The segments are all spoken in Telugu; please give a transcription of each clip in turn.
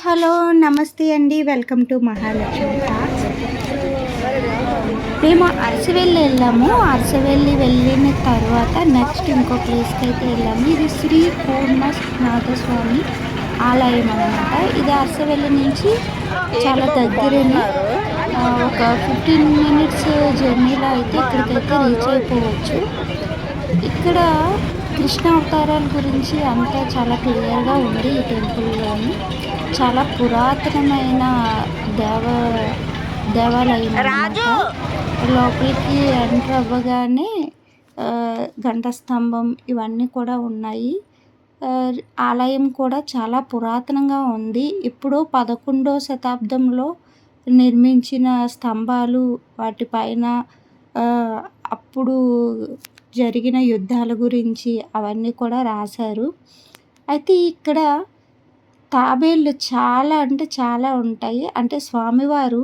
హలో నమస్తే అండి. Welcome to Mahalakshmi talks. మేము అరసవెల్లి వెళ్ళాము. అరసవెల్లి వెళ్ళిన తర్వాత నెక్స్ట్ ఇంకో ప్లేస్కి అయితే వెళ్ళాము. ఇది శ్రీ పూర్ణనాథస్వామి ఆలయం అనమాట ఇది అరసవెల్లి నుంచి చాలా దగ్గరని ఒక ఫిఫ్టీన్ మినిట్స్ జర్నీలో అయితే ఇక్కడికైతే రీచ్ అయిపోవచ్చు. ఇక్కడ కృష్ణ అవతారాల గురించి అంతా చాలా క్లియర్గా ఉంది ఈ టెంపుల్లోని. చాలా పురాతనమైన దేవ దేవాలయం. లోపలికి ఎంటర్ అవ్వగానే ఆ, గంట స్తంభం ఇవన్నీ కూడా ఉన్నాయి. ఆలయం కూడా చాలా పురాతనంగా ఉంది. ఇప్పుడు పదకొండో శతాబ్దంలో నిర్మించిన స్తంభాలు వాటిపైన అప్పుడు జరిగిన యుద్ధాల గురించి అవన్నీ కూడా రాశారు. అయితే ఇక్కడ తాబేళ్ళు చాలా అంటే చాలా ఉంటాయి. అంటే స్వామివారు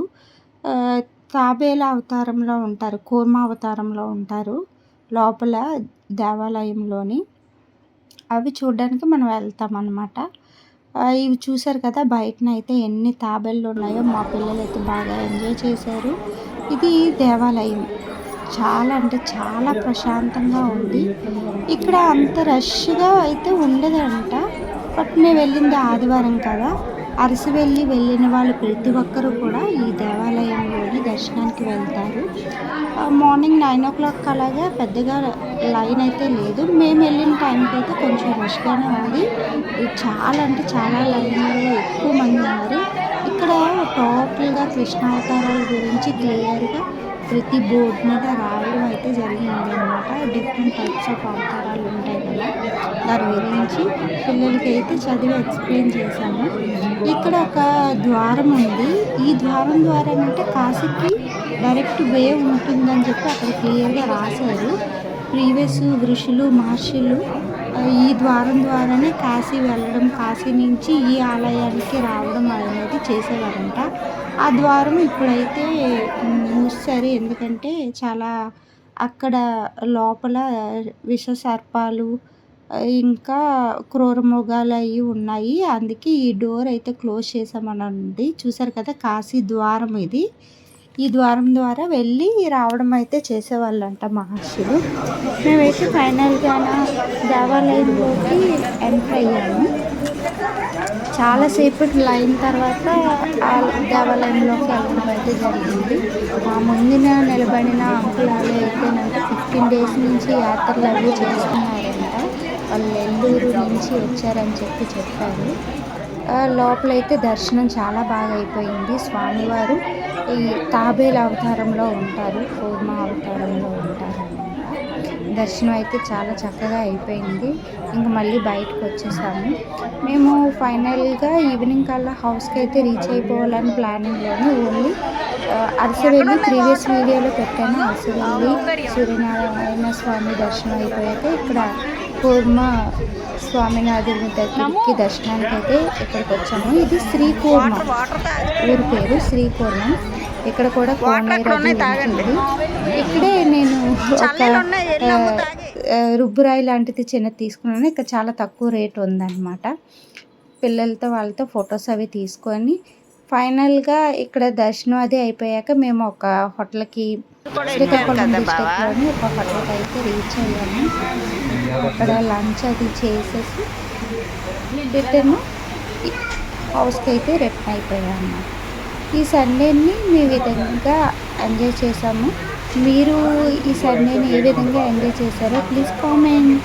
తాబేల అవతారంలో ఉంటారు కూర్మ అవతారంలో ఉంటారు లోపల దేవాలయంలోని. అవి చూడడానికి మనం వెళ్తాం అన్నమాట. ఇవి చూసారు కదా బయటన అయితే ఎన్ని తాబేళ్ళు ఉన్నాయో మా పిల్లలు అయితే బాగా ఎంజాయ్ చేశారు. ఇది దేవాలయం. చాలా అంటే చాలా ప్రశాంతంగా ఉంది. ఇక్కడ అంత రష్గా అయితే ఉండదంట. బట్ మేము వెళ్ళింది ఆదివారం కదా. అరసివెల్లి వెళ్ళిన వాళ్ళు ప్రతి ఒక్కరూ కూడా ఈ దేవాలయంలోని దర్శనానికి వెళ్తారు. మార్నింగ్ నైన్ ఓ క్లాక్ అలాగా పెద్దగా లైన్ అయితే లేదు. మేము వెళ్ళిన టైంకి అయితే కొంచెం రష్గానే ఉంది. చాలా అంటే చాలా లైన్లో ఎక్కువ మంది ఉన్నారు. ఇక్కడ టోటల్గా కృష్ణావతారాల గురించి క్లియర్గా ప్రతి బోర్డు మీద రాయడం అయితే జరిగింది అనమాట డిఫరెంట్ టైప్స్ ఆఫ్ అవతారాలు ఉంటాయి కదా. దాని గురించి పిల్లలకి అయితే చదివి ఎక్స్ప్లెయిన్ చేశాము ఇక్కడ ఒక ద్వారం ఉంది. ఈ ద్వారం ద్వారా అంటే కాశీకి డైరెక్ట్ వే ఉంటుందని చెప్పి అక్కడ క్లియర్గా రాశారు. ప్రీవియస్ ఋషులు మహర్షులు ఈ ద్వారం ద్వారానే కాశీ వెళ్ళడం కాశీ నుంచి ఈ ఆలయానికి రావడం అనేది చేసేవారంట. ఆ ద్వారం ఇప్పుడైతే మూసారు ఎందుకంటే చాలా అక్కడ లోపల విష సర్పాలు ఇంకా క్రూరమృగాలు అవి ఉన్నాయి. అందుకే ఈ డోర్ అయితే క్లోజ్ చేసామని ఉంది చూసారు కదా కాశీ ద్వారం ఇది. ఈ ద్వారం ద్వారా వెళ్ళి రావడం అయితే చేసేవాళ్ళంట మహర్షులు. మేమైతే ఫైనల్గా దేవాలయంలోకి ఎంటర్ అయ్యాము. చాలాసేపటి లైన్ తర్వాత ఆ దేవాలయంలోకి వెళ్ళడం అయితే జరిగింది. ఆ ముందున నిలబడిన అంకుల్ అయితే నాకు ఫిఫ్టీన్ డేస్ నుంచి యాత్రలు అవి చేస్తున్నారంట. వాళ్ళు నెల్లూరు నుంచి వచ్చారని చెప్పి చెప్పారు. లోపలైతే దర్శనం చాలా బాగా అయిపోయింది. స్వామివారు ఈ తాబేలు అవతారంలో ఉంటారు కూర్మ అవతారంలో ఉంటారు దర్శనం అయితే చాలా చక్కగా అయిపోయింది. ఇంకా మళ్ళీ బయటకు వచ్చేసాము. మేము ఫైనల్గా ఈవినింగ్ కల్లా హౌస్కి అయితే రీచ్ అయిపోవాలని ప్లానింగ్లోనే ఓన్లీ అరసవెల్లి ప్రీవియస్ వీడియోలో పెట్టాను. అరసవెల్లి సూర్యనారాయణ స్వామి దర్శనం అయిపోయాక ఇక్కడ కూర్మ స్వామినాథుని దగ్గరికి దర్శనానికి అయితే ఇక్కడికి వచ్చాము. ఇది శ్రీకూర్మ ఊరి పేరు శ్రీకూర్మం ఇక్కడ కూడా కోనేరు ఉంటుంది. ఇక్కడే నేను ఒక రుబ్బురాయి లాంటిది చిన్నది తీసుకున్నాను. ఇక్కడ చాలా తక్కువ రేట్ ఉందన్నమాట. పిల్లలతో వాళ్ళతో ఫొటోస్ అవి తీసుకొని ఫైనల్గా ఇక్కడ దర్శనం అది అయిపోయాక మేము ఒక హోటల్కి శ్రీకాకుళం డిస్ట్రిక్ట్లోని ఒక హోటల్కి అయితే రీచ్ అయ్యాము. అక్కడ లంచ్ అది చేసేసి రిటర్న్ హౌస్కి అయితే రిటర్న్ అయిపోయాము. ఈ సండేని మీ విధంగా ఎంజాయ్ చేసాము మీరు ఈ సండేని ఏ విధంగా ఎంజాయ్ చేశారో ప్లీజ్ కామెంట్.